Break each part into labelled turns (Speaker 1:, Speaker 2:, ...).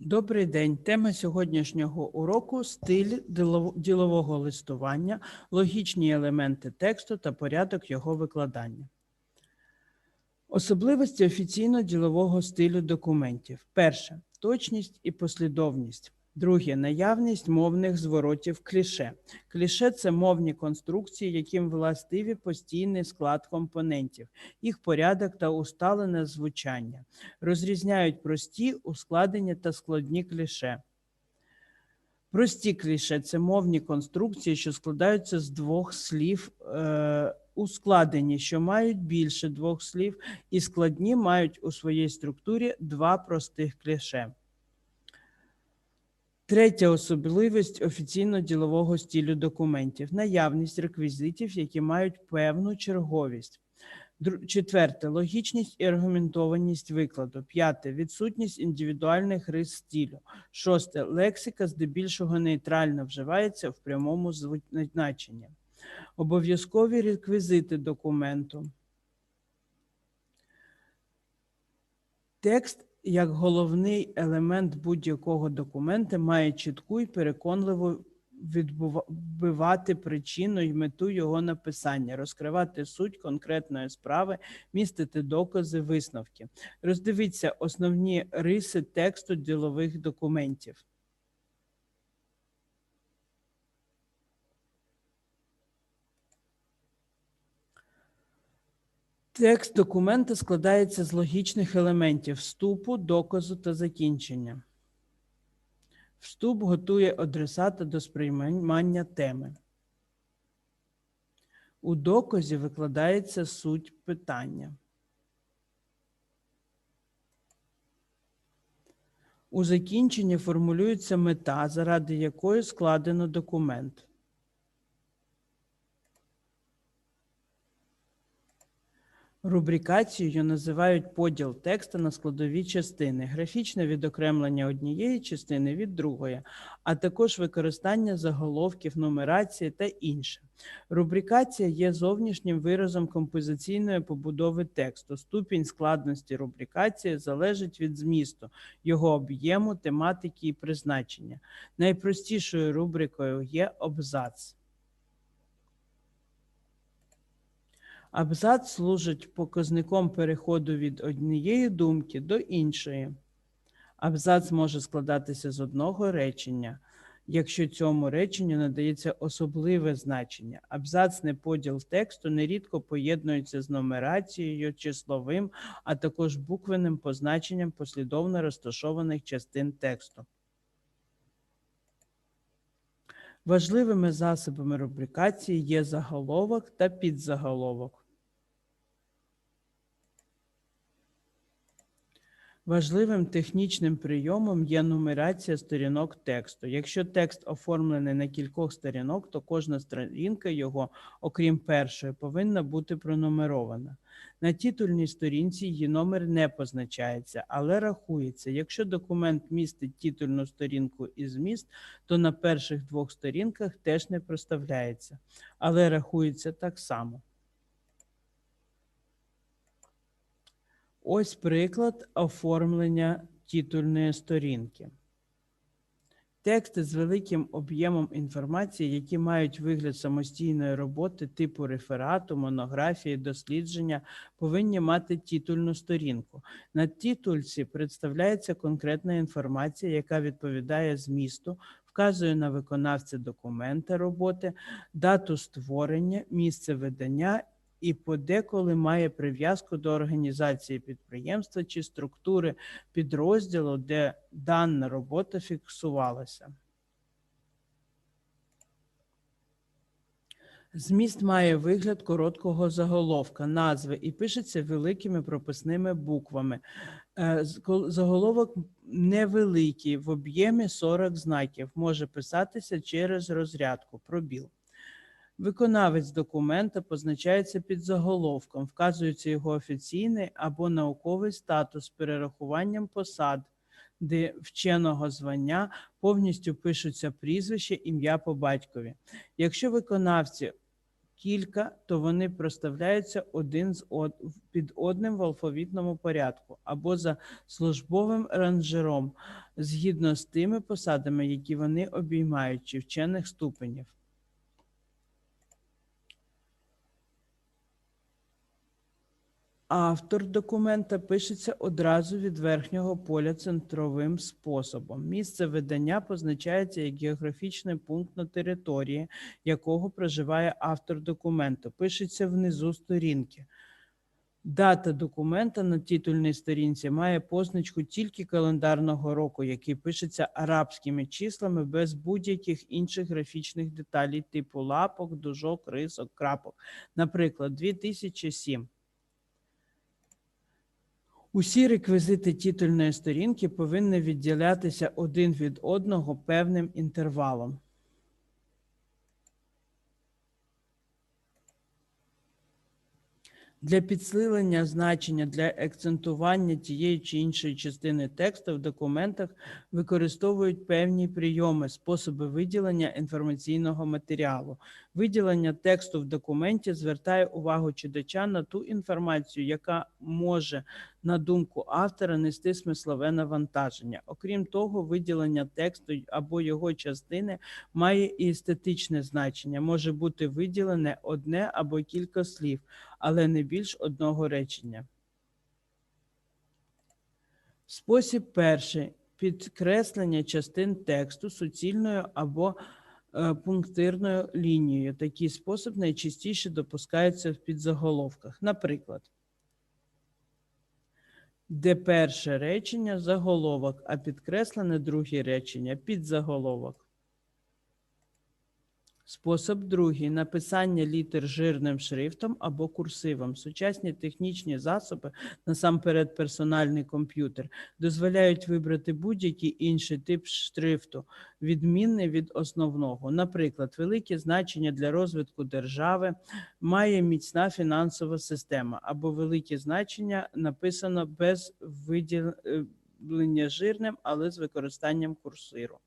Speaker 1: Добрий день. Тема сьогоднішнього уроку стиль ділового листування, логічні елементи тексту та порядок його викладання. Особливості офіційно-ділового стилю документів. Перше точність і послідовність. Друге наявність мовних зворотів кліше. Кліше це мовні конструкції, яким властиві постійний склад компонентів, їх порядок та усталене звучання розрізняють прості, ускладені та складні кліше. Прості кліше це мовні конструкції, що складаються з двох слів, е, ускладені, що мають більше двох слів, і складні мають у своїй структурі два простих кліше. Третя особливість офіційно-ділового стилю документів наявність реквізитів, які мають певну черговість. Четверте логічність і аргументованість викладу. П'яте відсутність індивідуальних рис стилю. Шосте лексика здебільшого нейтрально вживається в прямому значенні. Обов'язкові реквізити документу. Текст як головний елемент будь-якого документа має чітку і переконливо відбивати причину і мету його написання, розкривати суть конкретної справи, містити докази, висновки. Роздивіться основні риси тексту ділових документів. Текст документа складається з логічних елементів вступу, доказу та закінчення. Вступ готує адресата до сприймання теми. У доказі викладається суть питання. У закінченні формулюється мета, заради якої складено документ. Рубрикацією називають поділ тексту на складові частини, графічне відокремлення однієї частини від другої, а також використання заголовків, нумерації та інше. Рубрикація є зовнішнім виразом композиційної побудови тексту. Ступінь складності рубрикації залежить від змісту, його об'єму, тематики і призначення. Найпростішою рубрикою є абзац. Абзац служить показником переходу від однієї думки до іншої. Абзац може складатися з одного речення, якщо цьому реченню надається особливе значення. Абзацний поділ тексту нерідко поєднується з нумерацією, числовим, а також буквенним позначенням послідовно розташованих частин тексту. Важливими засобами рубрикації є заголовок та підзаголовок. Важливим технічним прийомом є нумерація сторінок тексту. Якщо текст оформлений на кількох сторінок, то кожна сторінка його, окрім першої, повинна бути пронумерована. На титульній сторінці її номер не позначається, але рахується. Якщо документ містить титульну сторінку і зміст, то на перших двох сторінках теж не проставляється, але рахується так само. Ось приклад оформлення титульної сторінки. Тексти з великим об'ємом інформації, які мають вигляд самостійної роботи типу реферату, монографії, дослідження, повинні мати титульну сторінку. На титульці представляється конкретна інформація, яка відповідає змісту, вказує на виконавця документа роботи, дату створення, місце видання і подеколи має прив'язку до організації підприємства чи структури підрозділу, де дана робота фіксувалася. Зміст має вигляд короткого заголовка, назви і пишеться великими прописними буквами. Е, Заголовок невеликий, в об'ємі 40 знаків, може писатися через розрядку, пробіл. Виконавець документа позначається під заголовком, вказується його офіційний або науковий статус з перерахуванням посад, де вченого звання повністю пишуться прізвище, ім'я по батькові. Якщо виконавці кілька, то вони проставляються один з од... під одним в алфавітному порядку або за службовим ранжером, згідно з тими посадами, які вони обіймають, чи вчених ступенів. Автор документа пишеться одразу від верхнього поля центровим способом. Місце видання позначається як географічний пункт на території, якого проживає автор документу. Пишеться внизу сторінки. Дата документа на титульній сторінці має позначку тільки календарного року, який пишеться арабськими числами без будь-яких інших графічних деталей, типу лапок, дужок, рисок, крапок. Наприклад, 2007. Усі реквізити титульної сторінки повинні відділятися один від одного певним інтервалом. Для підсилення значення для акцентування тієї чи іншої частини тексту в документах використовують певні прийоми, способи виділення інформаційного матеріалу. Виділення тексту в документі звертає увагу читача на ту інформацію, яка може, на думку автора, нести смислове навантаження. Окрім того, виділення тексту або його частини має і естетичне значення, може бути виділене одне або кілька слів, але не більш одного речення. Спосіб перший підкреслення частин тексту суцільною або е, пунктирною лінією. Такий спосіб найчастіше допускається в підзаголовках. Наприклад, де перше речення заголовок, а підкреслене друге речення підзаголовок. Спосіб другий написання літер жирним шрифтом або курсивом. Сучасні технічні засоби, насамперед персональний комп'ютер, дозволяють вибрати будь-який інший тип шрифту, відмінний від основного. Наприклад, велике значення для розвитку держави має міцна фінансова система, або велике значення написано без виділення жирним, але з використанням курсиру.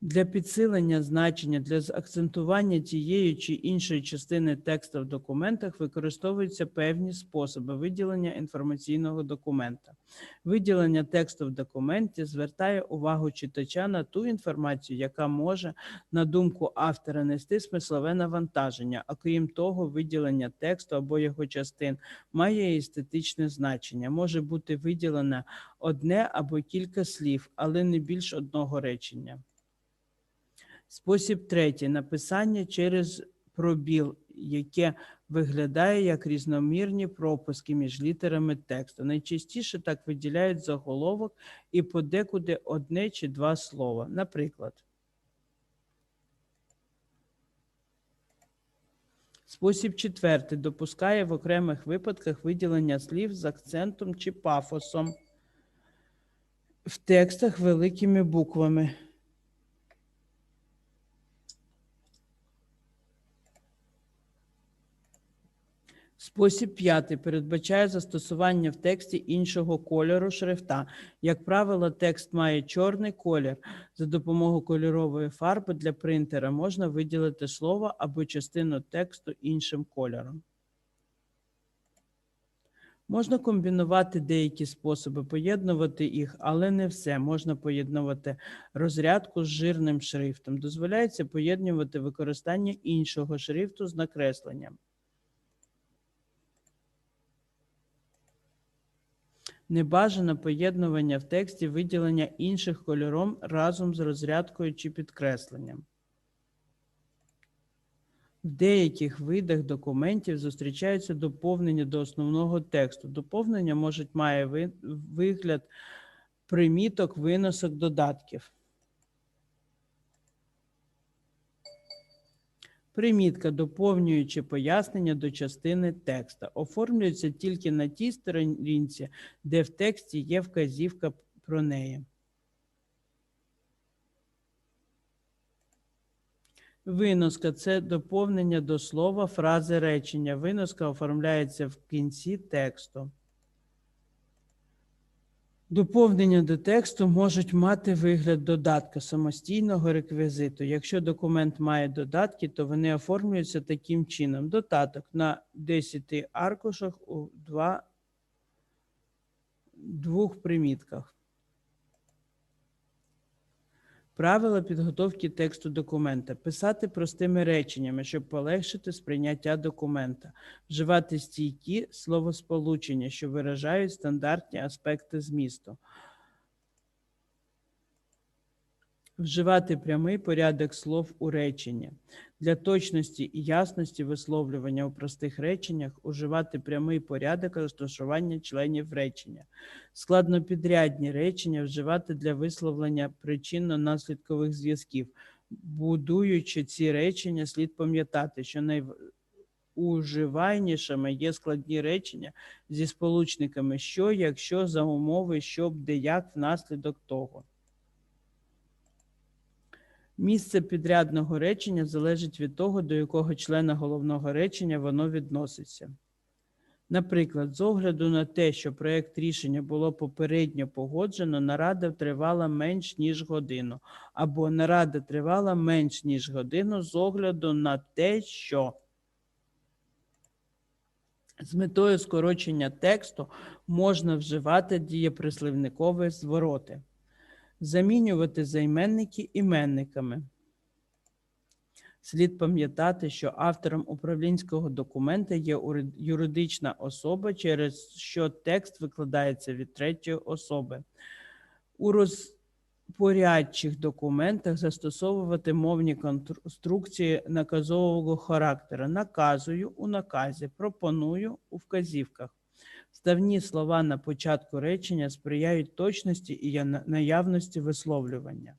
Speaker 1: Для підсилення значення для акцентування тієї чи іншої частини тексту в документах використовуються певні способи виділення інформаційного документа. Виділення тексту в документі звертає увагу читача на ту інформацію, яка може, на думку автора, нести смислове навантаження. А крім того, виділення тексту або його частин має естетичне значення, може бути виділене одне або кілька слів, але не більш одного речення. Спосіб третій написання через пробіл, яке виглядає як різномірні пропуски між літерами тексту. Найчастіше так виділяють заголовок і подекуди одне чи два слова. Наприклад, Спосіб четвертий допускає в окремих випадках виділення слів з акцентом чи пафосом в текстах великими буквами. Спосіб п'ятий передбачає застосування в тексті іншого кольору шрифта. Як правило, текст має чорний колір. За допомогою кольорової фарби для принтера можна виділити слово або частину тексту іншим кольором. Можна комбінувати деякі способи, поєднувати їх, але не все. Можна поєднувати розрядку з жирним шрифтом. Дозволяється поєднувати використання іншого шрифту з накресленням. Небажане поєднування в тексті виділення інших кольором разом з розрядкою чи підкресленням. В деяких видах документів зустрічаються доповнення до основного тексту. Доповнення можуть має вигляд приміток, виносок, додатків. Примітка, доповнюючи пояснення до частини текста, оформлюється тільки на тій сторінці, де в тексті є вказівка про неї. Виноска це доповнення до слова, фрази речення. Виноска оформляється в кінці тексту. Доповнення до тексту можуть мати вигляд додатка самостійного реквізиту. Якщо документ має додатки, то вони оформлюються таким чином. Додаток на 10 аркушах у два, двох примітках. Правила підготовки тексту документа. Писати простими реченнями, щоб полегшити сприйняття документа. Вживати стійкі словосполучення, що виражають стандартні аспекти змісту. Вживати прямий порядок слов у реченні. Для точності і ясності висловлювання у простих реченнях уживати прямий порядок розташування членів речення. Складнопідрядні речення вживати для висловлення причинно-наслідкових зв'язків. Будуючи ці речення, слід пам'ятати, що найуживайнішими є складні речення зі сполучниками що, якщо, за умови, щоб, де, як, внаслідок того. Місце підрядного речення залежить від того, до якого члена головного речення воно відноситься. Наприклад, з огляду на те, що проєкт рішення було попередньо погоджено, нарада тривала менш ніж годину, або нарада тривала менш ніж годину з огляду на те, що з метою скорочення тексту можна вживати дієприслівникові звороти замінювати займенники іменниками. Слід пам'ятати, що автором управлінського документа є юридична особа, через що текст викладається від третьої особи. У розпорядчих документах застосовувати мовні конструкції наказового характеру. Наказую у наказі, пропоную у вказівках. Ставні слова на початку речення сприяють точності і наявності висловлювання.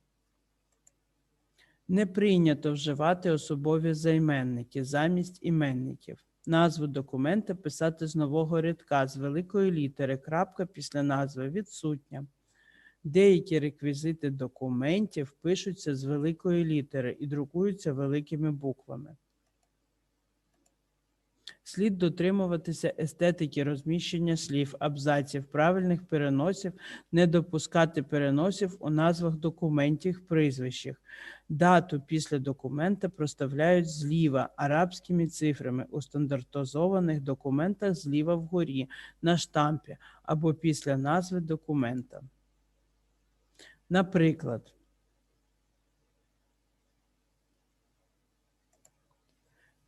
Speaker 1: Не прийнято вживати особові займенники замість іменників. Назву документа писати з нового рядка з великої літери, крапка після назви відсутня. Деякі реквізити документів пишуться з великої літери і друкуються великими буквами. Слід дотримуватися естетики розміщення слів, абзаців, правильних переносів, не допускати переносів у назвах документів, прізвищах. Дату після документа проставляють зліва арабськими цифрами у стандартизованих документах зліва вгорі на штампі або після назви документа. Наприклад,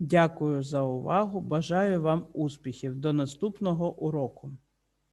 Speaker 1: Дякую за увагу. Бажаю вам успіхів. До наступного уроку.